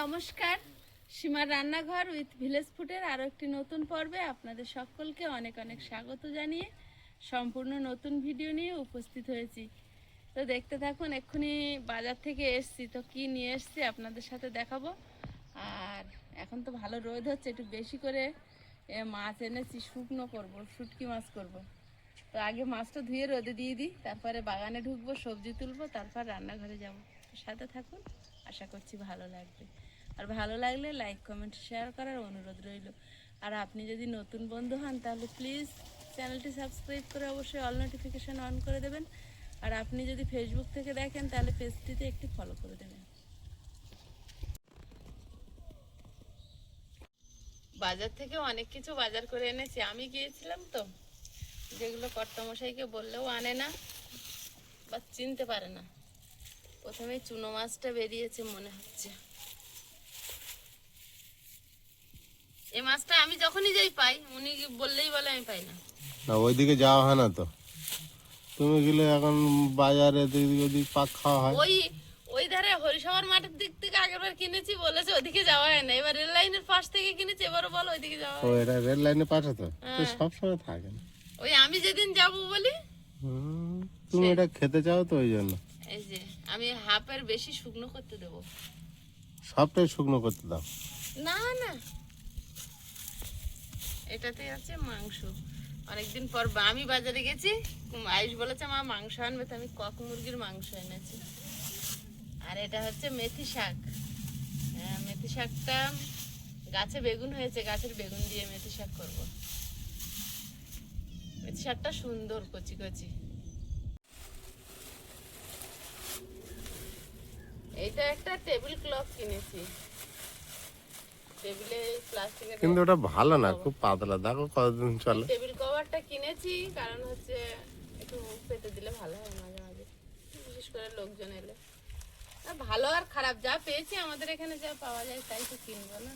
নমস্কার। সীমার রান্নাঘর উইথ ভিলেজ ফুডের আরও একটি নতুন পর্বে আপনাদের সকলকে অনেক অনেক স্বাগত জানিয়ে সম্পূর্ণ নতুন ভিডিও নিয়ে উপস্থিত হয়েছি। তো দেখতে থাকুন, এক্ষুনি বাজার থেকে এসছি। তো কি নিয়ে এসছি আপনাদের সাথে দেখাবো। আর এখন তো ভালো রোদ হচ্ছে, একটু বেশি করে মাছ এনেছি, শুকনো করব, শুটকি মাছ করব। তো আগে মাছটা ধুয়ে রোদে দিয়ে দিই, তারপরে বাগানে ঢুকবো, সবজি তুলবো, তারপর রান্নাঘরে যাব। সাথে থাকুন, আশা করছি ভালো লাগবে। আর ভালো লাগলে লাইক, কমেন্ট, শেয়ার করার অনুরোধ রইল। আর আপনি যদি নতুন বন্ধু হন, তাহলে প্লিজ চ্যানেলটি সাবস্ক্রাইব করে অবশ্যই অল নোটিফিকেশান অন করে দেবেন। আর আপনি যদি ফেসবুক থেকে দেখেন, তাহলে পেজটিতে একটি ফলো করে দেবেন। বাজার থেকে অনেক কিছু বাজার করে এনেছি। আমি গিয়েছিলাম তো, যেগুলো কর্তামশাইকে বললেও আনে না বা চিনতে পারে না। প্রথমে চুনো মাছটা বেরিয়েছে মনে হচ্ছে। এই মাছটা আমি যখনই যাই পাই উনি বললেই বলে আমি পাই না। না ওইদিকে যাওয়া হয় না তো? তুমি গেলে এখন বাজারে এদিক ওদিক পাক খাওয়া হয়? ওই ওই ধারে হরিসভার মাঠের দিক থেকে আগেরবার কিনেছি বলেছে ওদিকে যাওয়া হয় না। এবার রেল লাইনের পাশ থেকে কিনেছি এবারও বলো ওইদিকে যাওয়া ও হয়। এটা রেল লাইনে পাশে তো তো সবসময় থাকে না। ওই আমি যেদিন যাব বলি। তুমি এটা খেতে চাও তো ওই জন্য? এই যে আমি হাফের বেশি শুকনো করতে দেবো। সবটাই শুকনো করতে দাও? না না। এটাতে আছে মাংস। অনেকদিন পর আমি বাজারে গেছি আয়ুষ বলেছে মা মাংস আনবে তো আমি কক মুরগির মাংস এনেছি। আর এটা হচ্ছে মেথি শাক। হ্যাঁ, মেথি শাকটা গাছে বেগুন হয়েছে গাছের বেগুন দিয়ে মেথি শাক করব। মেথি শাকটা সুন্দর কচি কচি। এইটা একটা টেবিল ক্লথ কিনেছি। টেবিলে প্লাস্টিকের কিন্তু ওটা ভালো না খুব পাতলা। দেখো কতদিন চলে। টেবিল কভারটা কিনেছি কারণ হচ্ছে একটু পেতে দিলে ভালো হয় মাঝে মাঝে। বিশেষ করে লোকজন এলে। ভালো আর খারাপ যা পেয়েছি আমাদের এখানে যা পাওয়া যায় তাই তো কিনবো না।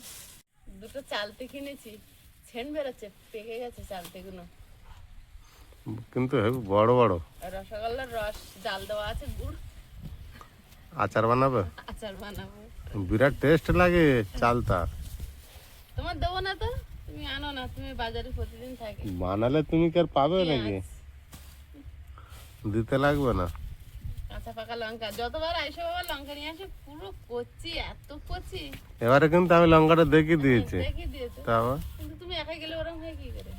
দুটো চালতে কিনেছি ছেন বেরোচ্ছে পেকে গেছে চালতেগুলো। কিন্তু বড় বড়। রসগোল্লার রস জাল দেওয়া আছে গুড়। আচার বানাবে? আচার বানাবো। বিরাট টেস্ট লাগে চালতা তোমার দেবো না তো? তুমি আনো না তুমি বাজারে প্রতিদিন থাকে। বানালে তুমি কি আর পাবে নাকি? দিতে লাগবে না। কাঁচা পাকা লঙ্কা যতবার আইসো বাবা লঙ্কা নিয়ে আসে পুরো কচি এত কচি। এবারে কিন্তু আমি লঙ্কাটা দেখিয়ে দিয়েছি। দেখি দিয়েছ? তা কিন্তু তুমি একা গেলে ওরকম হয় কি করে?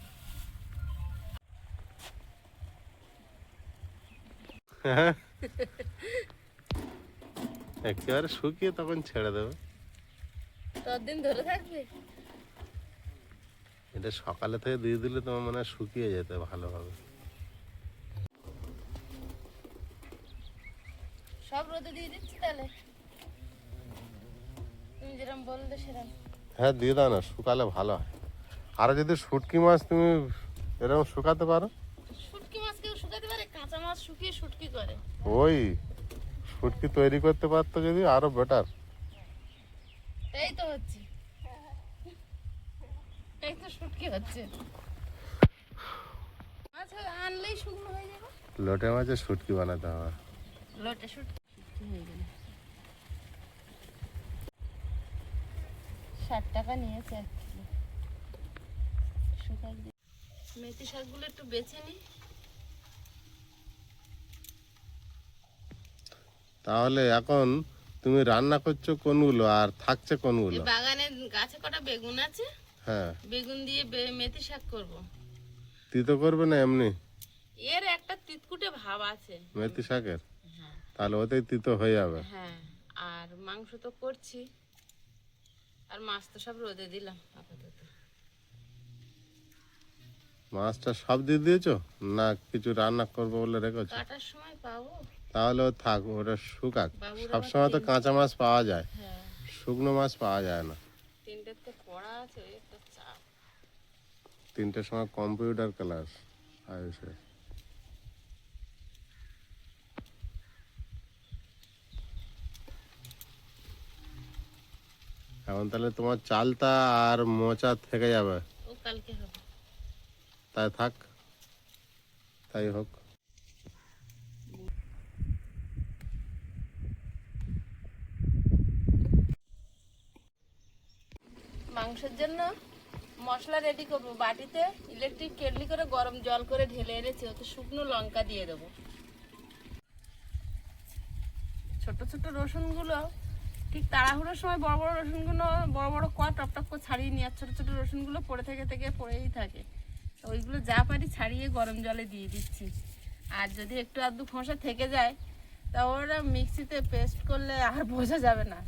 একেবারে শুকিয়ে তখন ছেড়ে দেবে। ততদিন ধরে থাকবে? এটা সকালে থেকে দিয়ে দিলে তোমার মনে হয় শুকিয়ে যেতে ভালোভাবে। সব রোদে দিয়ে দিচ্ছি তাহলে? তুমি যেরকম বললে সেরকম হ্যাঁ দিয়ে দাও না শুকালে ভালো হয়। আর যদি শুটকি মাছ তুমি এরকম শুকাতে পারো? শুটকি মাছ কেউ শুকাতে পারে? কাঁচা মাছ শুকিয়ে শুটকি করে। ওই শুটকি তৈরি করতে পারতো যদি আরও বেটার এই তো হচ্ছে এই তো শুটকি হচ্ছে মাছ আনলেই শুকনো হয়ে যাবে লোটে মাছের শুটকি বানাতে হবে। লটে শুটকি। শুটকি হয়ে গেলে। ষাট টাকা নিয়েছে এক কিলো শুকাই মেথি শাকগুলো একটু বেছে নিই তাহলে এখন তুমি রান্না করছ কোনগুলো আর থাকছে কোনগুলো? এই বাগানে গাছে কটা বেগুন আছে? হ্যাঁ। বেগুন দিয়ে বে- মেথি শাক করব। তিতো করবে না এমনি। এর একটা তিতকুটে ভাব আছে। মেথি শাকের? হ্যাঁ। তাহলে ওতেই তিতো হয়ে যাবে। হ্যাঁ আর মাংস তো করছি। আর মাছ তো সব রোদে দিলাম আপাতত। মাছটা সব দিয়ে দিয়েছ? না কিছু রান্না করব বলে রেখেছো? কাটার সময় পাবো। তাহলে থাক ওটা শুকাক। বাবুর সবসময় তো কাঁচা মাছ পাওয়া যায়। হ্যাঁ। শুকনো মাছ পাওয়া যায় না। তিনটের তো পড়া আছে একটা চাপ। তিনটের সময় কম্পিউটার ক্লাস আয়ুষে এখন তাহলে তোমার চালতা আর মোচা থেকে যাবে। ও কালকে হবে। তাই থাক। তাই হোক। মাংসের জন্য মশলা রেডি করব। বাটিতে ইলেকট্রিক কেটলি করে গরম জল করে ঢেলে এনেছি। ওতে শুকনো লঙ্কা দিয়ে দেবো। ছোট ছোট রসুনগুলো ঠিক তাড়াহুড়োর সময় বড় বড় রসুনগুলো, বড় বড় কয়া টপ টপ করে ছাড়িয়ে নিয়ে আর ছোট ছোট রসুনগুলো পড়ে থেকে থেকে পড়েই থাকে। তো ওইগুলো যা পারি ছাড়িয়ে গরম জলে দিয়ে দিচ্ছি। আর যদি একটু আধটু খোসা থেকে যায়, তা ওরা মিক্সিতে পেস্ট করলে আর বোঝা যাবে না।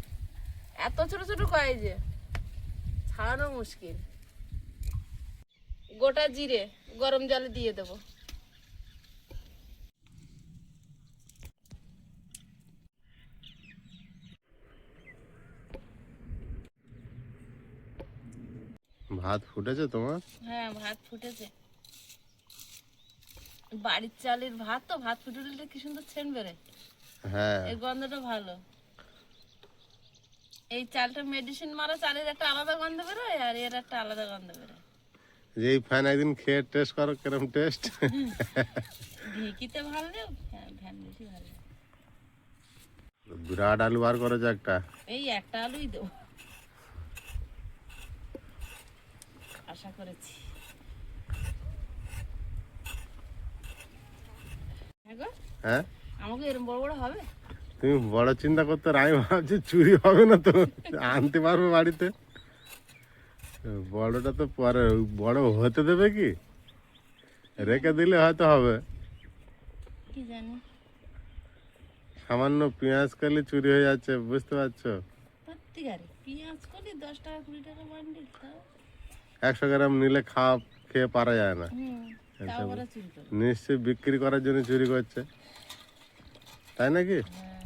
এত ছোট ছোট কয় যে? ছাড়ানো মুশকিল। গোটা জিরে গরম জলে দিয়ে দেবো। ভাত ফুটেছে তোমার? হ্যাঁ ভাত ফুটেছে। বাড়ির চালের ভাত তো ভাত ফুটে উঠলে কি সুন্দর ছেন বেরোয়। হ্যাঁ। এর গন্ধটা ভালো। এই চালটা মেডিসিন মারা চালের একটা আলাদা গন্ধ বেরোয় আর এর একটা আলাদা গন্ধ বেরোয়। যে এই ফ্যান একদিন খেয়ে টেস্ট করো কিরম টেস্ট ঢেকিতে ভালো ফ্যান বেশি ভালো। বিরাট আলু বার করেছে একটা। এই একটা আলুই দেবো। আশা করেছি। হ্যাঁ হ্যাঁ? আমাকে এরম বড় বড় হবে? তুমি বড় চিন্তা করতে আমি ভাবছি চুরি হবে না তো আনতে পারব বাড়িতে। বড়টা তো পরে বড় হতে দেবে কি? রেখে দিলে হয়তো হবে। কি জানি। সামান্য পেঁয়াজ কালি চুরি হয়ে যাচ্ছে বুঝতে পারছ? সত্যিকারে পেঁয়াজ কলি দশ টাকা কুড়ি টাকা বান্ডিল একশো গ্রাম নিলে খাওয়া খেয়ে পারা যায় না। নিশ্চয়ই বিক্রি করার জন্য চুরি করছে। তাই নাকি? হ্যাঁ,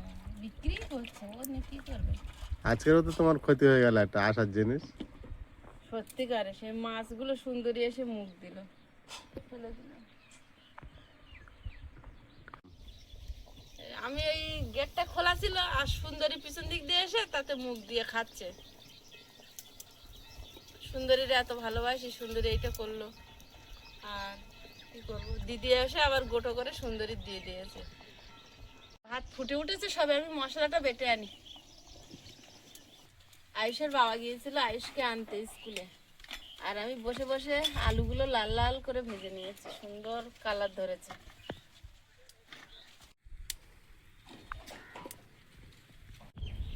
আজকেরও তো তোমার ক্ষতি হয়ে গেল একটা আসার জিনিস। সত্যিকারে সেই মাছগুলো সুন্দরী এসে মুখ দিল। আমি এই গেটটা খোলা ছিল আর সুন্দরী পিছন দিক দিয়ে এসে তাতে মুখ দিয়ে খাচ্ছে। সুন্দরীর এত ভালোবাসি, সুন্দরী এইটা করল। আর কি করব? দিদি এসে আবার গোটো করে সুন্দরী দিয়ে দিয়েছে। ভাত ফুটে উঠেছে, সবে আমি মশলাটা বেটে আনি। আয়ুষের বাবা গিয়েছিল আয়ুষকে আনতে স্কুলে। আর আমি বসে বসে আলুগুলো লাল লাল করে ভেজে নিয়েছি, সুন্দর কালার ধরেছে।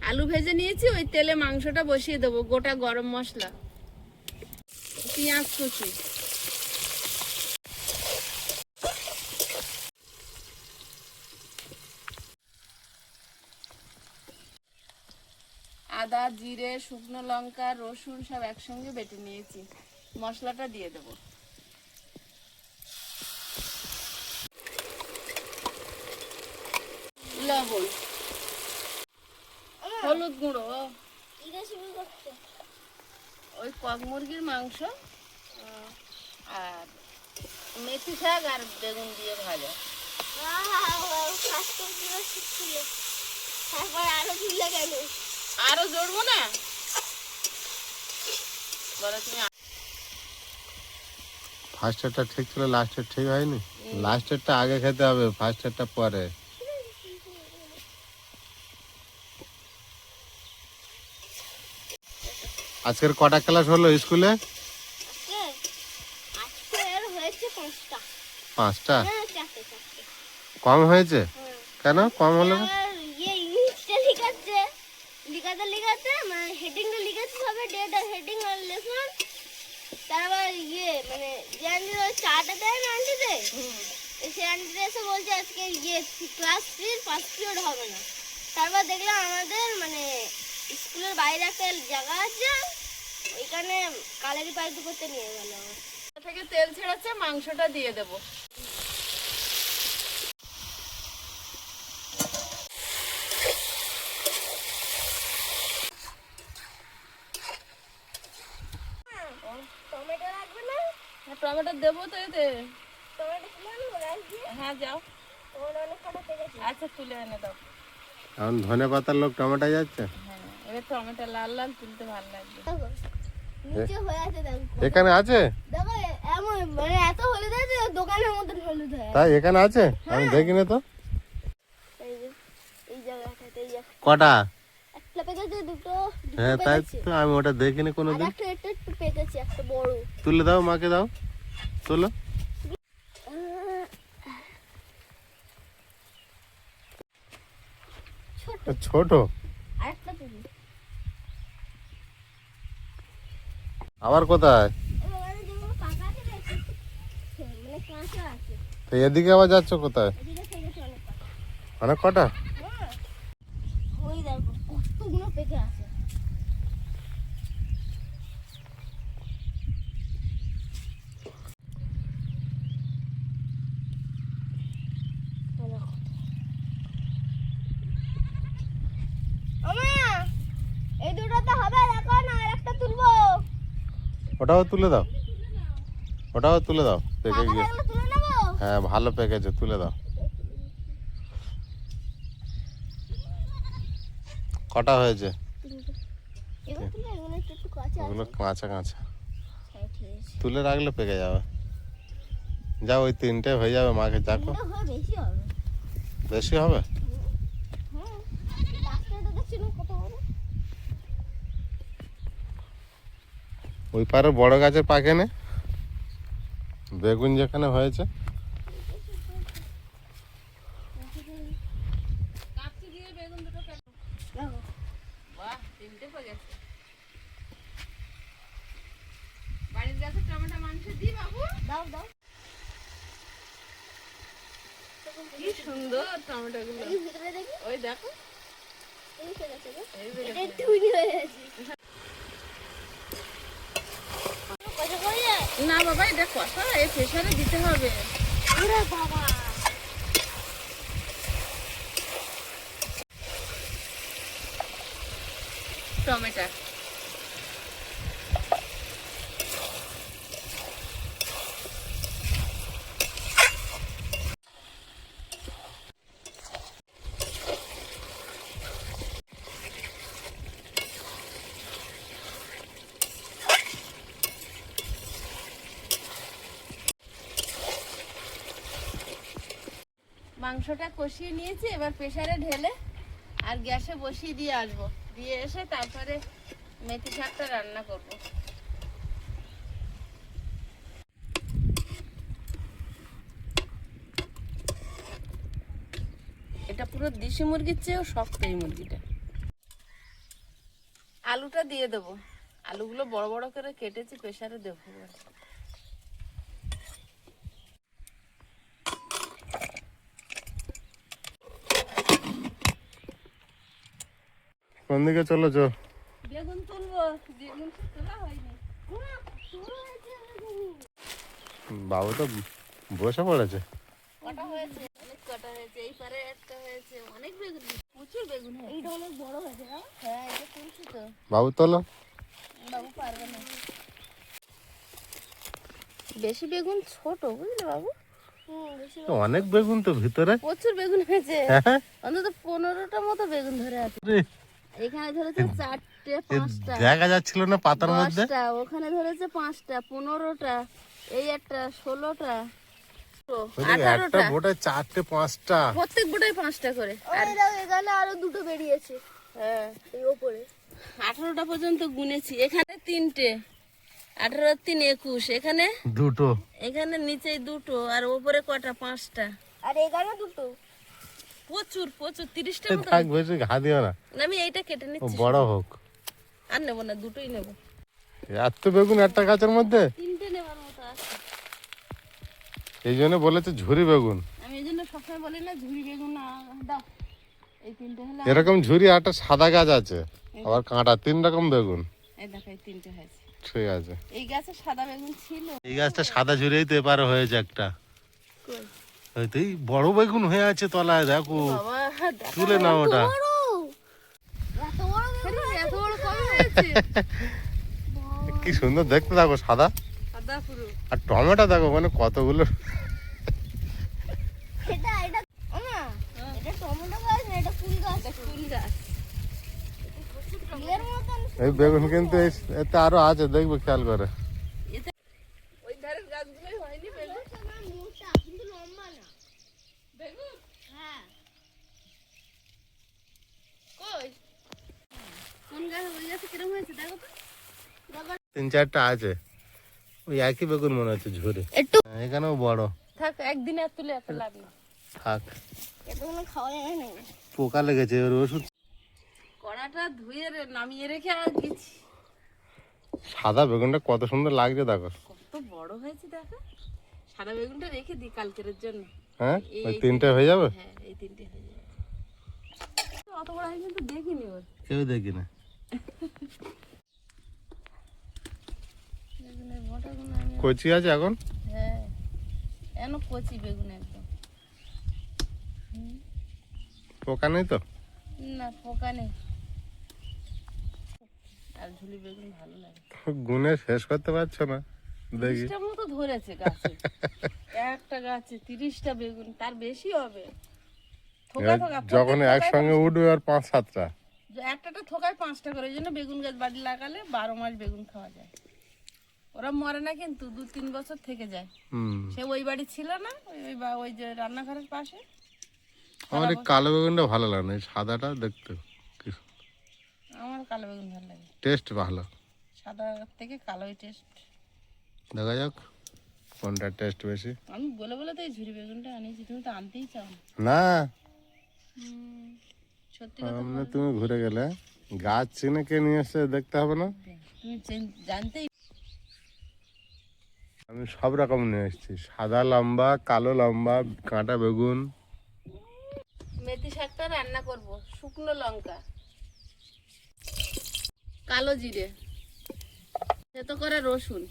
আলু ভেজে নিয়েছি, ওই তেলে মাংসটা বসিয়ে দেবো, গোটা গরম মশলা। পেঁয়াজ কুচি। আদা জিরে শুকনো লঙ্কা রসুন সব একসঙ্গে বেটে নিয়েছি। মশলাটা দিয়ে দেবো। লবণ। হলুদ গুঁড়ো। ওই কক মুরগির মাংস। আর মেথি শাক আর বেগুন দিয়ে ভাজা। আরও জড়বো না? বলো তুমি ফার্স্টেরটা ঠিক ছিল লাস্টের ঠিক হয়নি? লাস্টেরটা আগে খেতে হবে ফার্স্ট ফার্স্টেরটা পরে। আজকের কটা ক্লাস হলো স্কুলে আজকে আজকে এর হয়েছে পাঁচটা পাঁচটা? হ্যাঁ কম হয়েছে? হ্যাঁ কেন? কম হলো তারপর ইয়ে মানে যে চাটা দেয় না আন্টিতে সে আন্টিতে এসে বলছে আজকে ইয়ে ক্লাস থ্রির ফার্স্ট পিরিয়ড হবে না। তারপর দেখলাম আমাদের মানে স্কুলের বাইরে একটা জায়গা আছে। ওইখানে কালারি পাইপ করতে নিয়ে গেল। থেকে তেল ছেড়েছে মাংসটা দিয়ে দেবো টমেটো লাগবে না হ্যাঁ, টমেটো দেবো তো এতে টমেটো কিনে আনব গাছ দিয়ে হ্যাঁ যাও। আচ্ছা তুলে এনে দাও। এখন ধনে পাতার লোক টমেটো যাচ্ছে? হ্যাঁ এবার টমেটো লাল লাল তুলতে ভালো লাগবে। দেখো নিচে হয়ে আছে দেখো। এখানে আছে? দেখো মানে হয়ে। তাই এখানে আছে? আমি দেখিনি তো। এই যে এই জায়গাটাতে এই যে কটা? একটা দুটো দুটো হ্যাঁ তাই তো আমি ওটা দেখিনি কোনোদিন। একটা এটা পেকেছে একটা বড়। তুলে দাও মাকে দাও। তোলো। ছোট। আবার কোথায়? মানে মানে তো এদিকে আবার যাচ্ছ কোথায়? অনেক কটা? হ্যাঁ। ওই দেখো কতগুলো পেকে আছে এই দেখো। ওমা, এই দুটোতে হবে দেখো না আর একটা তুলবো ওটাও তুলে দাও। ওটাও তুলে দাও পেকে গিয়ে হ্যাঁ ভালো পেকেছে তুলে দাও। কটা হয়েছে? ওগুলো কাঁচা কাঁচা আছে। তুলে রাখলে পেকে যাবে। যাও ওই তিনটে হয়ে যাবে মাকে দেখো। বেশি হবে বেশি হবে হ্যাঁ লাস্টটা দেখছি না কত বড় ওই পারে বড় গাছের পাকে নে বেগুন যেখানে হয়েছে। কাঁচি দিয়ে বেগুন দুটো কাটো দেখো বাহ তিনটে হয়ে গেছে। বাড়ির গাছে টমেটো মাংস দিই বাবু দাও দাও কি সুন্দর টমেটো গুলো এই ভিতরে দেখি ওই দেখো এই হয়ে গেছে কত করে যায়? না বাবা এটা কষা এই প্রেশারে দিতে হবে। বাবা। টমেটো। মাংসটা কষিয়ে নিয়েছি, এবার প্রেসারে ঢেলে আর গ্যাসে বসিয়ে দিয়ে আসব। দিয়ে এসে তারপরে মেথি শাকটা রান্না করব। এটা পুরো দেশি মুরগির চেয়েও শক্ত এই মুরগিটা। আলুটা দিয়ে দেবো। আলুগুলো বড় বড় করে কেটেছি, প্রেসারে দেবো। কোন দিকে চলো চো বেগুন তুলবো বেগুন তো তোলা হয়নি। বাবু তো বসে পড়েছে। কটা হয়েছে? অনেক কটা হয়েছে এই পারে একটা হয়েছে অনেক বেগুন প্রচুর বেগুন হয়েছে। এইটা অনেক বড় হয়েছে না? হ্যাঁ এটা তুলছি তো বাবু তোলো। বাবু পারবে না। বেশি বেগুন ছোট বুঝলে বাবু? অনেক বেগুন তো ভিতরে। প্রচুর বেগুন হয়েছে। হ্যাঁ অন্তত পনেরোটা মতো বেগুন ধরে আছে। রে, এখানে ধরেছে চারটে পাঁচটা। দেখা যাচ্ছিল না পাতার মধ্যে? ওখানে ধরেছে পাঁচটা পনেরোটা এই একটা ষোলোটা একটা বোটে চারটে পাঁচটা। প্রত্যেক পাঁচটা করে। এখানে আরও দুটো বেরিয়েছে। হ্যাঁ। এই ওপরে। আঠারোটা পর্যন্ত গুনেছি। এখানে তিনটে আঠারো তিন একুশ। এখানে দুটো। এখানে নিচে দুটো আর ওপরে কটা? পাঁচটা। আর এখানে দুটো। প্রচুর প্রচুর তিরিশটা মতো থাক বেশি ঘা দিও না। আমি এইটা কেটে নিচ্ছি। বড় হোক। আর নেব না দুটোই নেব। এত বেগুন একটা গাছের মধ্যে? তিনটে নেবার মতো আছে। এই জন্য বলেছে ঝুরি বেগুন। আমি এই জন্য সবসময় বলি না ঝুড়ি বেগুন দাও। এই তিনটে হলে এরকম ঝুরি একটা সাদা গাছ আছে আবার কাঁটা তিন রকম বেগুন। এই দেখো এই তিনটে হয়েছে। ঠিক আছে। এই গাছে সাদা বেগুন ছিল। এই গাছটা সাদা ঝুরিই তো এবারে হয়েছে একটা। কই? ওই তো এই বড় বেগুন হয়ে আছে তলায় দেখো। তুলে নাও ওটা। কি সুন্দর দেখতে দেখো সাদা। সাদা আর টমেটো দেখো মানে কতগুলো। এটা এটা ওমা। এটা টমেটো গাছ না এটা ফুল গাছ? ফুল গাছ। এর মতন এই বেগুন কিন্তু আরও আছে দেখবে খেয়াল করে এতে ওই ধারের গাছগুলোই হয়নি বেগুন তোমার মোটা কিন্তু লম্বা না বেগুন হ্যাঁ হয়েছে দেখো তো। তিন চারটা আছে। ওই একই বেগুন মনে হচ্ছে ঝরে। একটু এখানেও বড়। থাক একদিনে আর তুলে এত লাভ না থাক। এতগুলো খাওয়া যায় না। পোকা লেগেছে ওর ওষুধ কড়াটা ধুয়ে নামিয়ে রেখে আর সাদা বেগুনটা কত সুন্দর লাগছে দেখো। কত বড় হয়েছে দেখো। সাদা বেগুনটা রেখে দিই কালকের জন্য। হ্যাঁ? ওই তিনটে হয়ে যাবে? হ্যাঁ এই তিনটে হয়ে যাবে। অত বড় আমি কিন্তু দেখিনি ওর। কেউ দেখি না কচি আছে এখন? হ্যাঁ। এন কচি বেগুন একদম? পোকা নেই তো? না পোকা নেই। আর ঝুলি বেগুন ভালো লাগে। গুনে শেষ করতে পারছ না? দেখি। মতো ধরেছে গাছে। একটা গাছে তিরিশটা বেগুন তার বেশি হবে। যখন একসঙ্গে উঠবে আর পাঁচ সাতটা। একটাটা থোকায় পাঁচটা করে ওই জন্য বেগুন গাছ বাড়ি লাগালে বারো মাস বেগুন খাওয়া যায়। ওরা মরে না কিন্তু দু তিন বছর থেকে যায়। হুম। সে ওই বাড়ি ছিল না ওই ওই বা- ওই যে রান্নাঘরের পাশে। আমার কালো বেগুনটা ভালো লাগে সাদাটা দেখতে আমার কালো বেগুন ভালো লাগে। টেস্ট ভালো। সাদা থেকে কালোই টেস্ট। দেখা যাক কোনটা টেস্ট বেশি। আমি বলে বলে তো এই ঝুরি বেগুনটা আনিয়েছি তুমি তো আনতেই চাও না। সামনে তুমি ঘুরে গেলে। গাছ চিনে কে নিয়ে এসছে দেখতে হবে না? আমি সব রকম নিয়ে এসেছি। সাদা লম্বা কালো লম্বা কাঁটা বেগুন। মেথি শাকটা রান্না করব শুকনো লঙ্কা। কালো জিরে। সেতো করে রসুন।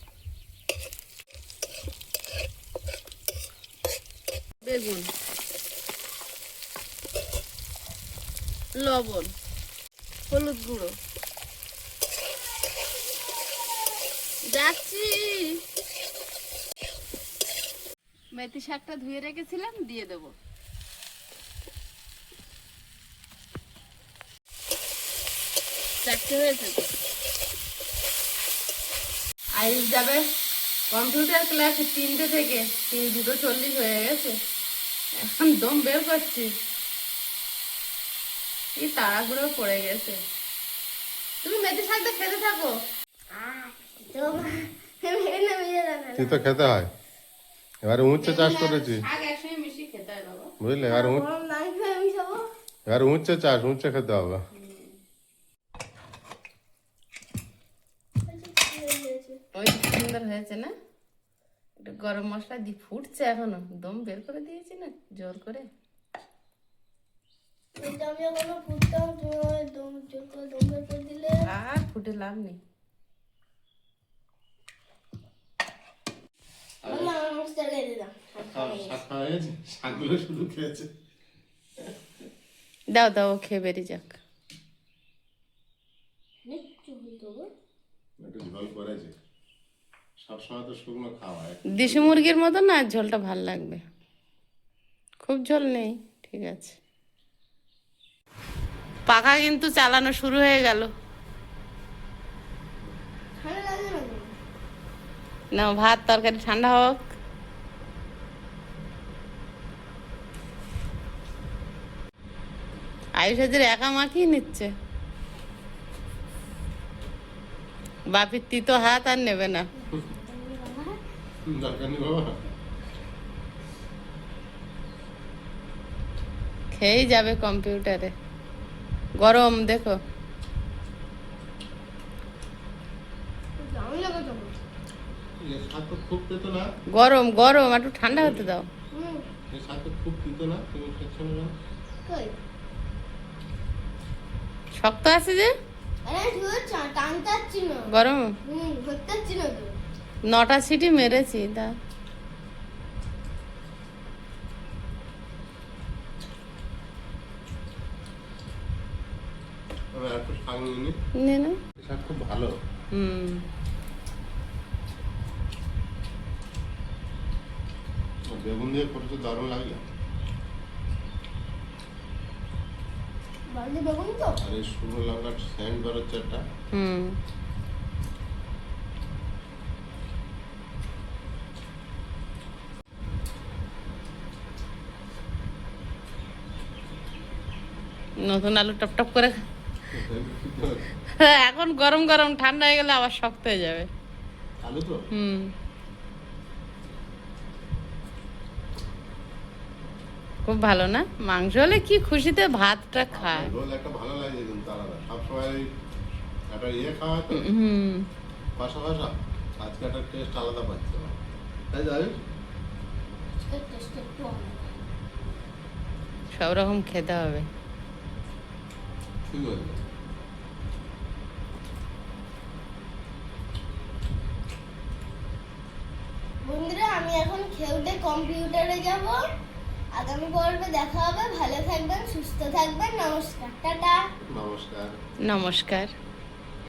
বেগুন। লবণ হলুদ গুঁড়ো। যাচ্ছি। মেথি শাকটা ধুয়ে রেখেছিলাম দিয়ে দেবো। চারটে হয়েছে আইস যাবে। কম্পিউটার ক্লাসে তিনটে থেকে তিন দুটো চল্লিশ হয়ে গেছে। এখন দম বের করছি। তাড়াহুড়ো পড়ে গেছে। তুমি মেথি শাকটা খেতে থাকো। তুই তো খেতে হয়। এবারে চাষ করেছি। বুঝলে? চাষ খেতে হবে। ওই সুন্দর হয়েছে না? একটু গরম মশলা দিয়ে ফুটছে এখনও। দম বের করে দিয়েছি না? জোর করে? আর ফুটে লাভ নেই। দাও দাও ও খেয়ে বেরিয়ে যাক। দেশি মুরগির মতো না ঝোলটা ভালো লাগবে। খুব ঝোল নেই ঠিক আছে। পাখা কিন্তু চালানো শুরু হয়ে গেল। না ভাত তরকারি ঠান্ডা হোক। আয়ুষ হাজির একা মাখিয়ে নিচ্ছে? বাপির তিতো হাত আর নেবে না। খেয়েই যাবে কম্পিউটারে। গরম দেখো। গরম গরম একটু ঠান্ডা হতে দাও? শক্ত আছে যে? গরম? নটা সিটি মেরেছি তা নে। না খুব ভালো। হুম। বেগুন দিয়ে করেছে দারুণ লাগল বাড়িতে বেগুন তো? আর এই শুকনো লঙ্কার স্যান্ড বেরোচ্ছে একটা। হুম। নতুন আলু টপ টপ করে এখন গরম গরম ঠান্ডা হয়ে গেলে আবার শক্ত হয়ে যাবে। খাবে তো? হুম। খুব ভালো না? মাংস হলে কি খুশিতে ভাতটা খায়। রোল একটা ভালো লাগে কিন্তু আলাদা। সবসময় ওই একটা ইয়ে খাওয়া তো? হুম আজকে একটা টেস্ট আলাদা পাচ্ছে তাই যাবি সব রকম খেতে হবে। ঠিক আছে বন্ধুরা আমি এখন খেলতে কম্পিউটারে যাব। আগামী পর্বে দেখা হবে। ভালো থাকবেন সুস্থ থাকবেন। নমস্কার টাটা। নমস্কার। নমস্কার।